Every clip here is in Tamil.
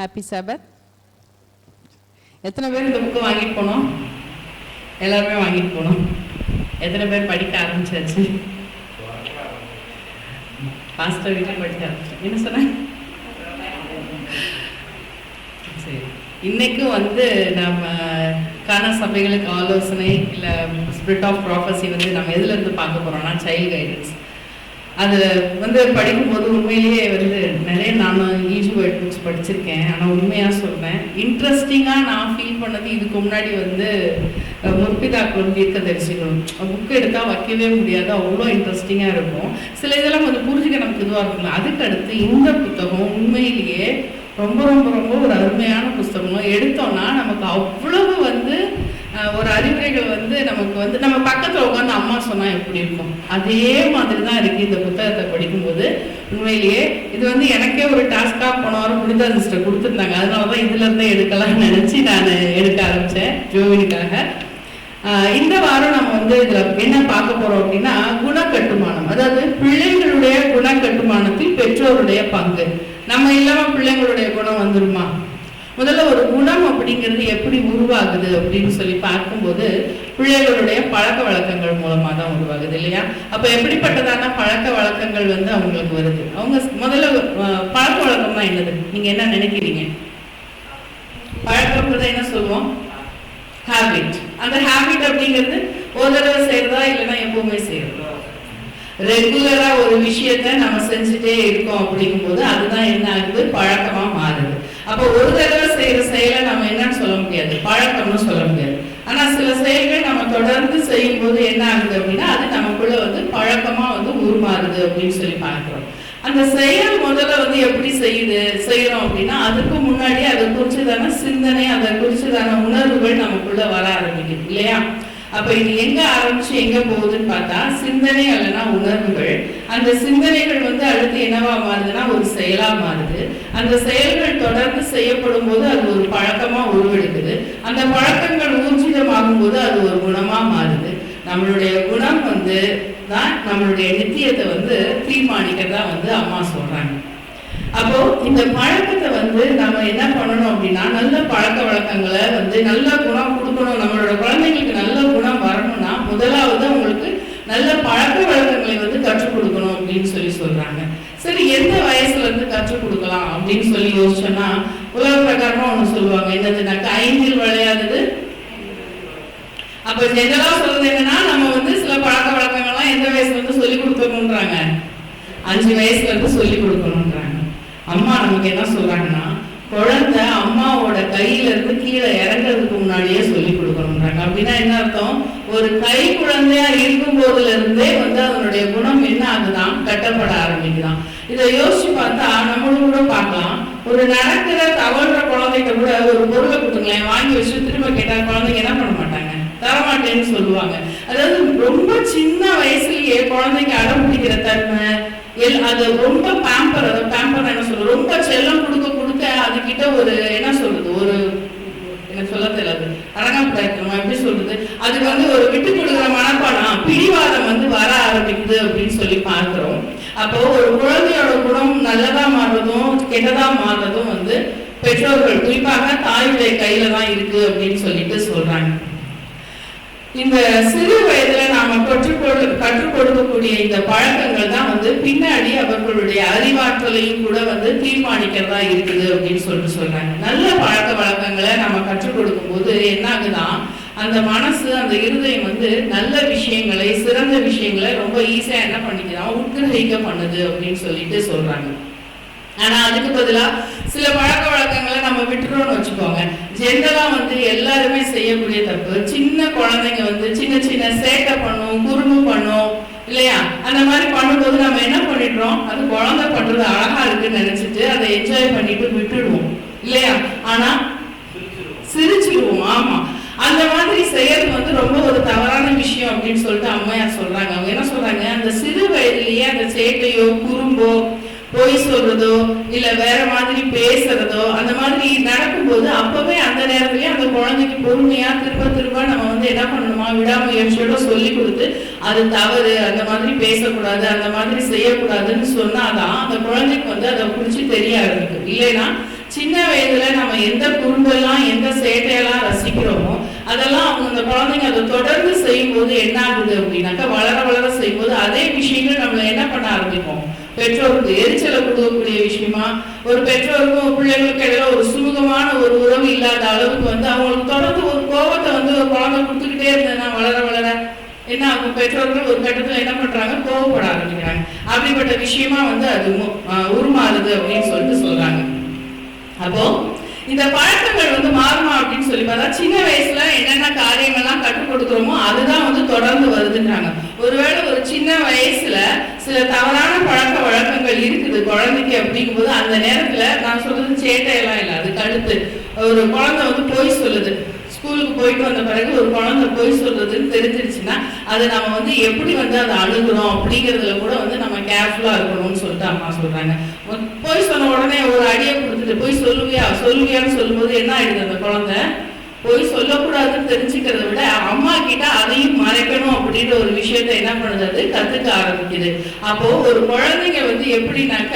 ஹாப்பி சபத் எத்தனை பேர் இந்த புக்கு வாங்கிட்டு போனோம்? எல்லாருமே வாங்கிட்டு போனோம். எத்தனை பேர் படிக்க ஆரம்பிச்சாச்சு? பாஸ்டர் வீட்டில் படிக்க ஆரம்பிச்சேன் என்ன சொன்னேன் சரி. இன்னைக்கும் வந்து நம்ம காண சபைகளுக்கு ஆலோசனை இல்லை ஸ்பிரிட் ஆஃப் ப்ராஃபஸி வந்து நம்ம எதுல இருந்து பார்க்க போறோம்னா சைல்டு கைடன்ஸ் அது வந்து படிக்கும்போது உண்மையிலேயே வந்து நிறைய நானும் ஈஜு வேர்ட் புக்ஸ் படிச்சிருக்கேன். ஆனால் உண்மையாக சொல்கிறேன் இன்ட்ரெஸ்டிங்காக நான் ஃபீல் பண்ணது இதுக்கு முன்னாடி வந்து முற்பிதா முற்பிதாக்களும் தீர்க்க தரிசனம் புக்கு எடுத்தால் வைக்கவே முடியாது. அவ்வளோ இன்ட்ரெஸ்டிங்காக இருக்கும். சில இதெல்லாம் கொஞ்சம் புரிஞ்சுக்க நமக்கு இதுவாக இருக்கும்ல. அதுக்கு அடுத்து இந்த புத்தகம் உண்மையிலேயே ரொம்ப ரொம்ப ரொம்ப ஒரு அருமையான புஸ்தகம் எடுத்தோம்னா நமக்கு அவ்வளவு வந்து ஒரு அறிவுரைகள் வந்து நமக்கு வந்து நம்ம பக்கத்தில் உட்காந்து அம்மா சொன்னால் எப்படி இருக்கும்? அதே மாதிரி தான் இருக்குது இந்த புத்தகத்தை படிக்கும்போது. உண்மையிலேயே இது வந்து எனக்கே ஒரு டாஸ்காக போன வாரம் புனிதா சிஸ்டர் கொடுத்துருந்தாங்க. அதனால தான் இதுலேருந்தே எடுக்கலாம்னு நினச்சி நான் எடுக்க ஆரம்பித்தேன் ஜோவினிக்காக. இந்த வாரம் நம்ம வந்து இதில் என்ன பார்க்க போகிறோம் அப்படின்னா குணக்கட்டுமானம். அதாவது பிள்ளைகளுடைய குணக்கட்டுமானத்தில் பெற்றோருடைய பங்கு. நம்ம இல்லாமல் பிள்ளைங்களுடைய குணம் வந்துருமா? முதல்ல ஒரு குணம் அப்படிங்கிறது எப்படி உருவாகுது அப்படின்னு சொல்லி பார்க்கும்போது பிள்ளைகளுடைய பழக்க வழக்கங்கள் மூலமாக தான் உருவாகுது இல்லையா? அப்போ எப்படிப்பட்டதான பழக்க வழக்கங்கள் வந்து அவங்களுக்கு வருது? அவங்க முதல்ல ஆஹ் பழக்க வழக்கம்னா என்னது? நீங்கள் என்ன நினைக்கிறீங்க? பழக்கம் என்ன சொல்லுவோம்? ஹேபிட் அந்த ஹேபிட் அப்படிங்கிறது ஒரு தடவை செய்யறதா இல்லைன்னா எப்பவுமே செய்யறதா ரெகுலரா ஒரு விஷயத்த நம்ம செஞ்சுட்டே இருக்கோம் அப்படிங்கும்போது அதுதான் என்ன ஆகுது? பழக்கமா மாறுது. அப்போ ஒரு தடவை செய்யற செயலை நம்ம என்னன்னு சொல்ல முடியாது. பழக்கம்னு சொல்ல முடியாது. ஆனா சில செயல்கள் நம்ம தொடர்ந்து செய்யும் போது என்ன ஆகுது அப்படின்னா அது நமக்குள்ள வந்து பழக்கமா வந்து உருமாறுது அப்படின்னு சொல்லி பார்க்கிறோம். அந்த செயல் முதல்ல வந்து எப்படி செய்யுது செய்யறோம் அப்படின்னா அதுக்கு முன்னாடி அதை குறிச்சுதான சிந்தனை அதை குறிச்சுதான உணர்வுகள் நமக்குள்ள வர ஆரம்பிக்குது இல்லையா? அப்ப இது எங்க ஆரம்பிச்சு எங்க போகுதுன்னு பார்த்தா சிந்தனை அல்லனா உணர்வுகள். அந்த சிந்தனைகள் வந்து அடுத்து என்னவா மாறுதுன்னா ஒரு செயலா மாறுது. அந்த செயல்கள் தொடர்ந்து செய்யப்படும் போது அது ஒரு பழக்கமா உருவெடுக்குது. அந்த பழக்கங்கள் ஊர்ஜிதமாகும் போது அது ஒரு குணமா மாறுது. நம்மளுடைய குணம் வந்து தான் நம்மளுடைய நித்தியத்தை வந்து தீர்மானிக்கிறதா வந்து அம்மா சொல்றாங்க. அப்போ இந்த பழக்கத்தை வந்து நம்ம என்ன பண்ணணும் அப்படின்னா நல்ல பழக்க வழக்கங்களை வந்து நல்ல குணம் கொடுக்கணும். நம்மளோட குழந்தைங்களுக்கு நல்ல முதலாவது அவங்களுக்கு நல்ல பழக்க வழக்கங்களை வந்து கற்றுக் கொடுக்கணும் அப்படின்னு சொல்லி சொல்றாங்க. சரி எந்த வயசுல இருந்து கற்றுக் கொடுக்கலாம் அப்படின்னு சொல்லி யோசிச்சோம்னா உலக பிரகாரமா ஒண்ணு சொல்லுவாங்க. என்னதுனாக்கா ஐந்தில் விளையாதது. அப்ப ஜெனரலா சொல்றது என்னன்னா நம்ம வந்து சில பழக்க வழக்கங்கள்லாம் எந்த வயசுல இருந்து சொல்லி கொடுக்கணும்ன்றாங்க. அஞ்சு வயசுல இருந்து சொல்லி கொடுக்கணும்ன்றாங்க. அம்மா நமக்கு என்ன சொல்றாங்கன்னா குழந்தை அம்மாவோட கையில இருந்து கீழே இறங்குறதுக்கு முன்னாடியே சொல்லி கொடுக்கணும்ன்றாங்க. அப்படின்னா என்ன அர்த்தம்? ஒரு கை குழந்தையா இருக்கும் போதுல இருந்தே வந்து அதனுடைய குணம் என்ன ஆகுதான் கட்டப்பட ஆரம்பிக்குதான் இதை யோசிச்சு பார்த்தா நம்மளும் கூட பார்க்கலாம். ஒரு நடக்கிற தவழ்ற குழந்தைகிட்ட கூட ஒரு பொருளை கொடுத்துங்களேன் வாங்கி வச்சு திரும்ப கேட்டா குழந்தைங்க என்ன பண்ண மாட்டாங்க? தரமாட்டேன்னு சொல்லுவாங்க. அதாவது ரொம்ப சின்ன வயசுலயே குழந்தைக்கு அடம் பிடிக்கிற தன்மை எல் அது ரொம்ப பேம்பர் அதை பேம்பர் என்ன சொல்றது? ரொம்ப செல்லம் கொடுக்க கொடுக்க அதுகிட்ட ஒரு என்ன சொல்றது ஒரு எனக்கு சொல்ல தெரியாது. அடங்காப்பிடாய்க்கணும் எப்படி சொல்றது? அதுக்கு வந்து ஒரு விட்டு கொடுக்குற மனப்பாடம் பிடிவாதம் வந்து வர ஆரம்பிக்குது அப்படின்னு சொல்லி பார்க்கிறோம். அப்போ ஒரு குழந்தையோட குணம் நல்லதா மாறுறதும் கெட்டதா மாறுறதும் வந்து பெற்றோர்கள் குறிப்பாக தாயுடைய கையில தான் இருக்கு அப்படின்னு சொல்லிட்டு சொல்றாங்க. இந்த சிறு வயதுல நாம கற்றுக்கொடு கற்றுக் கொடுக்கக்கூடிய இந்த பழக்கங்கள் தான் வந்து பின்னாடி அவர்களுடைய அறிவாற்றலையும் கூட வந்து இருக்குது அப்படின்னு சொல்லிட்டு சொல்றாங்க. நல்ல பழக்க வழக்கங்களை நம்ம கற்றுக் கொடுக்கும் போது என்ன ஆகுதான் அந்த மனசு அந்த இருதயம் வந்து நல்ல விஷயங்களை சிறந்த விஷயங்களை ரொம்ப ஈஸியா என்ன பண்ணிக்கலாம் உட்கிரகிக்க பண்ணுது அப்படின்னு சொல்லிட்டு சொல்றாங்க. ஆனா அதுக்கு பதிலா சில பழக்க வழக்கங்களை நம்ம விட்டுறோம்னு வச்சுக்கோங்க. ஜென்ரலா வந்து எல்லாருமே செய்யக்கூடிய தப்பு சின்ன குழந்தைங்க வந்து சின்ன சின்ன சேட்டை பண்ணும் குறும்பு பண்ணும் இல்லையா? அந்த மாதிரி பண்ணும்போது நம்ம என்ன பண்ணிடுறோம்? அது குழந்தை பண்றது அழகா இருக்குன்னு நினைச்சிட்டு அதை என்ஜாய் பண்ணிட்டு விட்டுடுவோம். இல்லையா? ஆனா சிரிச்சிருவோம் ஆமா. அந்த மாதிரி செய்யறது வந்து ரொம்ப ஒரு தவறான விஷயம் அப்படின்னு சொல்லிட்டு அம்மையார் சொல்றாங்க. அவங்க என்ன சொல்றாங்க? அந்த சிறு வயதிலேயே அந்த சேட்டையோ குறும்போ பொய் சொல்றதோ இல்ல வேற மாதிரி பேசுறதோ அந்த மாதிரி நடக்கும்போது அப்பவே அந்த நேரத்திலேயே அந்த குழந்தைக்கு பொறுமையா திரும்ப திரும்ப நம்ம வந்து என்ன பண்ணணுமா? விடாமுயற்சியோட சொல்லி கொடுத்து அது தவறு அந்த மாதிரி பேசக்கூடாது அந்த மாதிரி செய்யக்கூடாதுன்னு சொன்னாதான் அந்த குழந்தைக்கு வந்து அதை குறிச்சு தெரிய ஆரம்பிக்கும். இல்லைன்னா சின்ன வயதுல நம்ம எந்த குறும்பெல்லாம் எந்த சேட்டையெல்லாம் ரசிக்கிறோமோ அதெல்லாம் அவங்க அந்த குழந்தைங்க அதை தொடர்ந்து செய்யும்போது என்ன ஆகுது அப்படின்னாக்கா வளர வளர செய்யும்போது அதே விஷயங்கள் நம்மள என்ன பண்ண ஆரம்பிக்கும்? பெற்றோருக்கு எரிச்சலை கொடுக்கக்கூடிய விஷயமா? ஒரு பெற்றோருக்கும் பிள்ளைகளுக்கு இடையில ஒரு சுமூகமான ஒரு உறவு இல்லாத அளவுக்கு வந்து அவங்களுக்கு தொடர்ந்து ஒரு கோபத்தை வந்து ஒரு குழந்தை கொடுத்துக்கிட்டே இருந்ததுன்னா வளர வளர என்ன அவங்க பெற்றோர்கள் ஒரு கட்டத்துல என்ன பண்றாங்க? கோவப்பட ஆரம்பிக்கிறாங்க. அப்படிப்பட்ட விஷயமா வந்து அது உருமாறுது அப்படின்னு சொல்லிட்டு சொல்றாங்க. அப்போ இந்த பழக்கங்கள் வந்து மாறுமா அப்படின்னு சொல்லி பார்த்தா சின்ன வயசுல என்னென்ன காரியங்கள்லாம் கற்றுக் கொடுக்குறோமோ அதுதான் வந்து தொடர்ந்து வருதுன்றாங்க. ஒருவேளை ஒரு சின்ன வயசுல சில தவறான பழக்க வழக்கங்கள் இருக்குது குழந்தைக்கு அப்படிங்கும்போது அந்த நேரத்துல நான் சொல்றது சேட்டையெல்லாம் இல்லை அது கழுத்து. ஒரு குழந்தை வந்து போய் சொல்லுது. ஸ்கூலுக்கு போயிட்டு வந்த பிறகு ஒரு குழந்தை போய் சொல்றதுன்னு தெரிஞ்சிருச்சுன்னா அதை நம்ம வந்து எப்படி வந்து அதை அணுகிறோம் அப்படிங்கிறதுல கூட வந்து நம்ம கேர்ஃபுல்லா இருக்கணும்னு சொல்லிட்டு அம்மா சொல்றாங்க. போய் சொன்ன உடனே ஒரு அடியை கொடுத்துட்டு போய் சொல்லுவியா சொல்லுவியான்னு சொல்லும்போது என்ன ஆயிடுது அந்த குழந்தை? போய் சொல்லக்கூடாதுன்னு தெரிஞ்சுக்கிறத விட அம்மா கிட்ட அதையும் மறைக்கணும் அப்படின்ற ஒரு விஷயத்த என்ன பண்ணுறது கத்துக்க ஆரம்பிக்குது. அப்போ ஒரு குழந்தைங்க வந்து எப்படின்னாக்க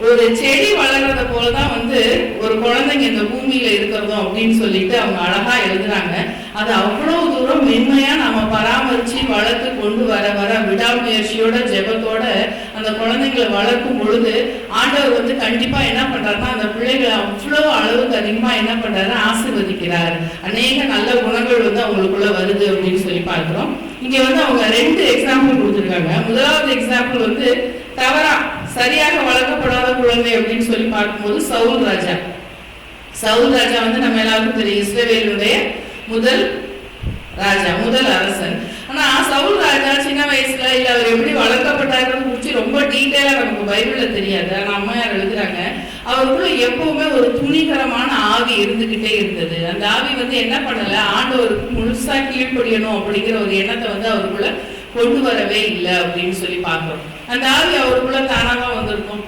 ஒரு செடி வளர்றத போலதான் வந்து ஒரு குழந்தைங்க இந்த பூமியில இருக்கிறதும் அப்படின்னு சொல்லிட்டு அவங்க அழகா எழுதுறாங்க. அது அவ்வளவு தூரம் மென்மையா நம்ம பராமரிச்சு வளர்த்து கொண்டு வர வர விடாமுயற்சியோட ஜெபத்தோட அந்த குழந்தைங்களை வளர்க்கும் பொழுது ஆண்டவர் வந்து கண்டிப்பா என்ன பண்றாருன்னா அந்த பிள்ளைகளை அவ்வளவு அளவுக்கு அதிகமா என்ன பண்றாரு ஆசிர்வதிக்கிறார். அநேக நல்ல குணங்கள் வந்து அவங்களுக்குள்ள வருது அப்படின்னு சொல்லி பார்க்கிறோம். இங்க வந்து அவங்க ரெண்டு எக்ஸாம்பிள் கொடுத்துருக்காங்க. முதலாவது எக்ஸாம்பிள் வந்து தவறா சரியாக வளர்க்கப்படாத குழந்தை அப்படின்னு சொல்லி பார்க்கும்போது சவுல் ராஜா. சவுல் ராஜா வந்து நம்ம எல்லாருக்கும் தெரியும் இஸ்ரவேலுடைய முதல் ராஜா முதல் அரசன். ஆனா சவுல் ராஜா சின்ன வயசுல இல்ல அவர் எப்படி வளர்க்கப்பட்டாருன்னு குறிச்சு ரொம்ப டீட்டெயிலா நமக்கு பைபிள்ல தெரியாது. ஆனா அம்மையார் எழுதுறாங்க அவருக்குள்ள எப்பவுமே ஒரு துணிகரமான ஆவி இருந்துகிட்டே இருந்தது. அந்த ஆவி வந்து என்ன பண்ணல? ஆண்டவருக்கு முழுசா கீழ்ப்படியணும் அப்படிங்கிற ஒரு எண்ணத்தை வந்து அவருக்குள்ள கொண்டு வரவே இல்லை அப்படின்னு சொல்லி பார்க்கிறோம் அந்த ஆவி அவருக்குள்ள தானாக வந்திருக்கும்.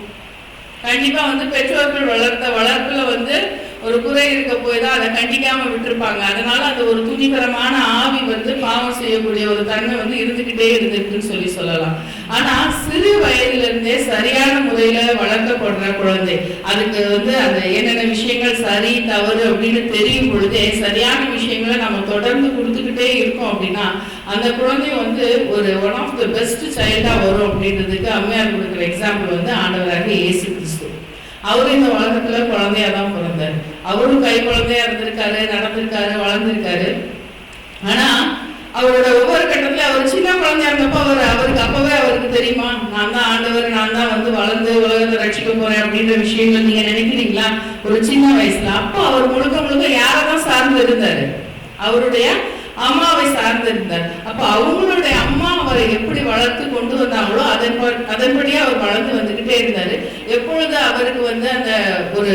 கண்டிப்பா வந்து பெற்றோர்கள் வளர்த்த வளர்ப்புல வந்து ஒரு குறை இருக்க போய் தான் அதை கண்டிக்காம விட்டுருப்பாங்க. அதனால அந்த ஒரு துணிகரமான ஆவி வந்து பாவம் செய்யக்கூடிய ஒரு தன்மை வந்து இருந்துகிட்டே இருந்திருக்குன்னு சொல்லி சொல்லலாம். ஆனா சிறு வயதுல இருந்தே சரியான முறையில வளர்க்கப்படுற குழந்தை அதுக்கு வந்து அந்த என்னென்ன விஷயங்கள் சரி தவறு அப்படின்னு தெரியும் பொழுதே சரியான விஷயங்களை நம்ம தொடர்ந்து கொடுத்துக்கிட்டே இருக்கோம் அப்படின்னா அந்த குழந்தை வந்து ஒரு ஒன் ஆஃப் த பெஸ்ட் சைல்டா வரும் அப்படின்றதுக்கு அம்மையார் கொடுக்குற எக்ஸாம்பிள் வந்து ஆண்டவராக இயேசு கிறிஸ்து. அவரு இந்த உலகத்துல குழந்தையா தான் பிறந்தார். அவரும் கை குழந்தையா இருந்திருக்காரு நடந்திருக்காரு வளர்ந்திருக்காரு. ஆனா அவரோட ஒவ்வொரு கட்டத்துல அவர் சின்ன குழந்தையா இருந்தப்போ அவர் அவருக்கு அப்பவே அவருக்கு தெரியுமா? நான் தான் ஆண்டவர் நான் தான் வந்து வளர்ந்து உலகத்தை ரட்சிக்க போறேன் அப்படின்ற விஷயங்கள் நீங்க நினைக்கிறீங்களா? ஒரு சின்ன வயசுல. அப்போ அவர் முழுக்க முழுக்க யாரை தான் சார்ந்து இருந்தாரு? அவருடைய அம்மாவை சார்ந்திருந்தார். அப்ப அவங்களுடைய அம்மா அவரை எப்படி வளர்த்து கொண்டு வந்தாங்களோ அதன் அதன்படியே அவர் வளர்ந்து வந்துகிட்டே இருந்தாரு. எப்பொழுது அவருக்கு வந்து அந்த ஒரு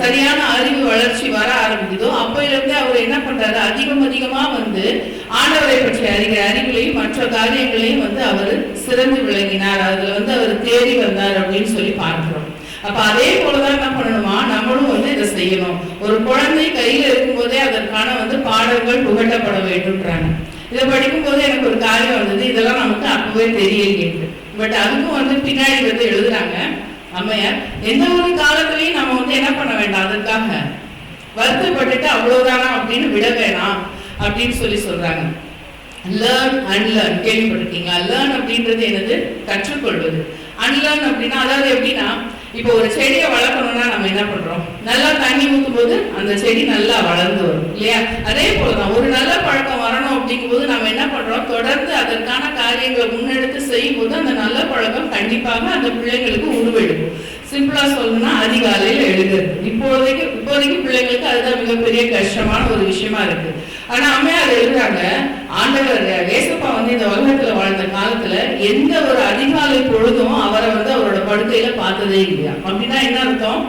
சரியான அறிவு வளர்ச்சி வர ஆரம்பிக்குதோ அப்பையிலிருந்தே அவர் என்ன பண்றாரு? அதிகம் அதிகமா வந்து ஆண்டவரை பற்றிய அறிகிற அறிவிலையும் மற்ற காரியங்களையும் வந்து அவர் சிறந்து விளங்கினார். அதுல வந்து அவர் தேடி வந்தார் அப்படின்னு சொல்லி பார்க்கிறோம். அப்ப அதே போலதான் என்ன பண்ணணுமா? நம்மளும் வந்து இதை செய்யணும். ஒரு குழந்தை கையில இருக்கும்போதே அதற்கான வந்து பாடல்கள் புகட்டப்பட வேண்டும்ன்றாங்க. இதை படிக்கும் போது எனக்கு ஒரு காரியம் வந்தது. இதெல்லாம் நமக்கு அப்பவே தெரியலையே பட் அதுக்கும் வந்து பின்னாடி வந்து எழுதுறாங்க அம்மையார் எந்த ஒரு காலத்திலையும் நம்ம வந்து என்ன பண்ண வேண்டாம்? அதற்காக வருத்தப்பட்டுட்டு அவ்வளவுதானா? அப்படின்னு விட வேணாம். அப்படின்னு சொல்லி சொல்றாங்க. லேர்ன் அன்லேர்ன் கேள்விப்பட்டிருக்கீங்களா? லேர்ன் அப்படின்றது என்னது? கற்றுக்கொள்வது. அன்லேர்ன் அப்படின்னா அதாவது எப்படின்னா இப்போ ஒரு செடியை வளர்க்கணும்னா நம்ம என்ன பண்றோம்? நல்லா தண்ணி ஊற்றும் போது அந்த செடி நல்லா வளர்ந்து வரும் இல்லையா? அதே போலதான் ஒரு நல்ல பழக்கம் வரணும் அப்படிங்கும்போது நம்ம என்ன பண்றோம்? தொடர்ந்து அதற்கான காரியங்களை முன்னெடுத்து செய்யும் போது அந்த நல்ல பழக்கம் கண்டிப்பாக அந்த பிள்ளைங்களுக்கு உருவெடுக்கும். சிம்பிளா சொல்லணும்னா அதிகாலையில் எழுதுறது இப்போதைக்கு இப்போதைக்கு பிள்ளைங்களுக்கு அதுதான் மிகப்பெரிய கஷ்டமான ஒரு விஷயமா இருக்கு. ஆனா அம்மையார் எழுதுறாங்க ஆண்டவர் ஏசப்பா வந்து இந்த உலகத்துல காலத்துல எந்த ஒரு அதிகாலை பொழுதும் அவரை வந்து அவரோட படுக்கையில பார்த்ததே இல்லையா? அப்படின்னா என்ன அர்த்தம்?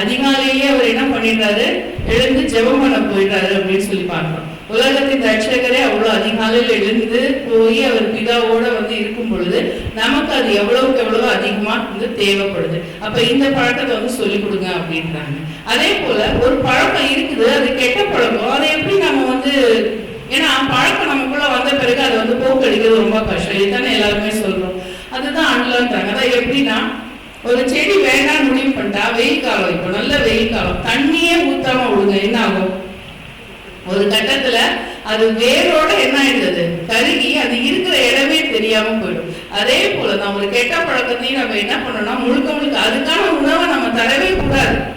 அதிகாலையிலேயே அவர் என்ன பண்ணிடுறாரு? எழுந்து ஜெபம் பண்ண போயிட்டாரு அப்படின்னு சொல்லி பார்க்கிறோம் உலகத்தின் ரட்சகரே அவ்வளவு அதிகாலையில் எழுந்து போய் அவர் பிதாவோட வந்து இருக்கும் பொழுது நமக்கு அது எவ்வளவுக்கு எவ்வளவு அதிகமா வந்து தேவைப்படுது. அப்ப இந்த பழக்கத்தை வந்து சொல்லி கொடுங்க அப்படின்றாங்க. அதே போல ஒரு பழக்கம் இருக்குது அது கெட்ட பழக்கம். அதை எப்படி நம்ம வந்து ஏன்னா பழக்கம் நமக்குள்ள வந்த பிறகு அது வந்து போக்கடிக்கிறது ரொம்ப கஷ்டம். இதுதானே எல்லாருமே சொல்றோம். அதுதான் அன்லன்றாங்க அதான் எப்படின்னா ஒரு செடி வேண்டாம் முடிவு பண்ணிட்டா வெயில் காலம். இப்போ நல்ல வெயில் காலம். தண்ணியே ஊத்தாம விடுங்க. என்ன ஆகும்? ஒரு கட்டத்துல அது வேரோட என்ன ஆயிடுது? கருகி அது இருக்கிற இடமே தெரியாம போயிடும். அதே போல நம்மளுக்கு ஒரு கெட்ட பழக்கத்தையும் நம்ம என்ன பண்ணோம்னா முழுக்க முழுக்க அதுக்கான உணவை நம்ம தரவே கூடாது.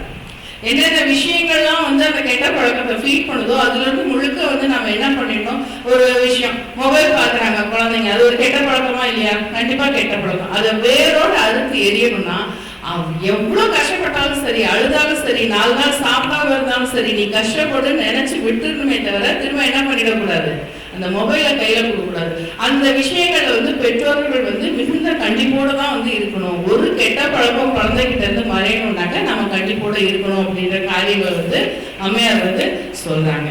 என்னென்ன விஷயங்கள்லாம் வந்து அந்த கெட்ட பழக்கத்தை ஃபீட் பண்ணுதோ அதுல இருந்து முழுக்க வந்து நம்ம என்ன பண்ணிடணும் ஒரு விஷயம் மொபைல் பாக்குறாங்க குழந்தைங்க. அது ஒரு கெட்ட பழக்கமா இல்லையா? கண்டிப்பா கெட்ட பழக்கம். அதை வேரோட அறுத்து எரியணும்னா எவ்வளவு கஷ்டப்பட்டாலும் சரி அழுதாலும் சரி நாலு நாள் சாப்பிடாம இருந்தாலும் சரி நீ கஷ்டப்படு நினைச்சு விட்டுருணுமே தவிர திரும்ப என்ன பண்ணிடக்கூடாது? அந்த மொபைலை கையில கொடுக்கக்கூடாது. அந்த விஷயங்கள்ல வந்து பெற்றோர்கள் வந்து மிகுந்த கண்டிப்போட தான் வந்து இருக்கணும். ஒரு கெட்ட பழக்கம் குழந்தைகிட்ட இருந்து மறையணும்னாக்க நம்ம கண்டிப்போட இருக்கணும் அப்படின்ற காரியங்கள் வந்து அம்மையார் வந்து சொல்றாங்க.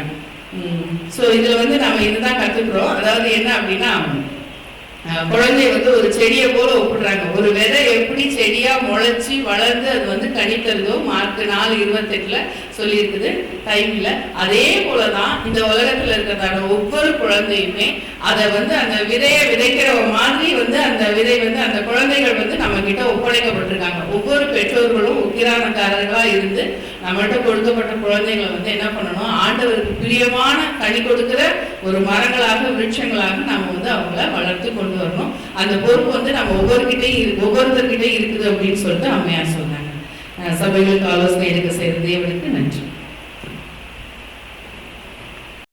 ஸோ இதுல வந்து நம்ம இதுதான் கத்துக்கிறோம். அதாவது என்ன அப்படின்னா குழந்தை வந்து ஒரு செடியை போல ஒப்பிடுறாங்க. ஒரு விதை எப்படி செடியா முளைச்சி வளர்ந்து அது வந்து கணித்தருதோ மார்க் நாலு இருபத்தெட்டுல சொல்லியிருக்குது டைம்ல அதே போலதான் இந்த உலகத்துல இருக்கிறதான ஒவ்வொரு குழந்தையுமே அதை வந்து அந்த விதையை விதைக்கிற மாதிரி வந்து அந்த விதை வந்து அந்த குழந்தைகள் வந்து நம்ம கிட்ட ஒப்படைக்கப்பட்டிருக்காங்க. ஒவ்வொரு பெற்றோர்களும் உக்கிரானக்காரர்களா இருந்து நம்மகிட்ட கொடுக்கப்பட்ட குழந்தைகளை வந்து என்ன பண்ணணும்? ஆண்டவருக்கு பிரியமான கனி கொடுக்கிற ஒரு மரங்களாக விருட்சங்களாக நம்ம வந்து அவங்கள வளர்த்து கொண்டு வரணும். அந்த பொறுப்பு வந்து நம்ம ஒவ்வொருக்கிட்டையும் இரு- ஒவ்வொருத்தர்கிட்டயும் இருக்குது அப்படின்னு சொல்லிட்டு அம்மையார் சொன்னாங்க. சபைகளுக்கு ஆலோசனை எடுக்க செய்கிறது இவனுக்கு நன்றி.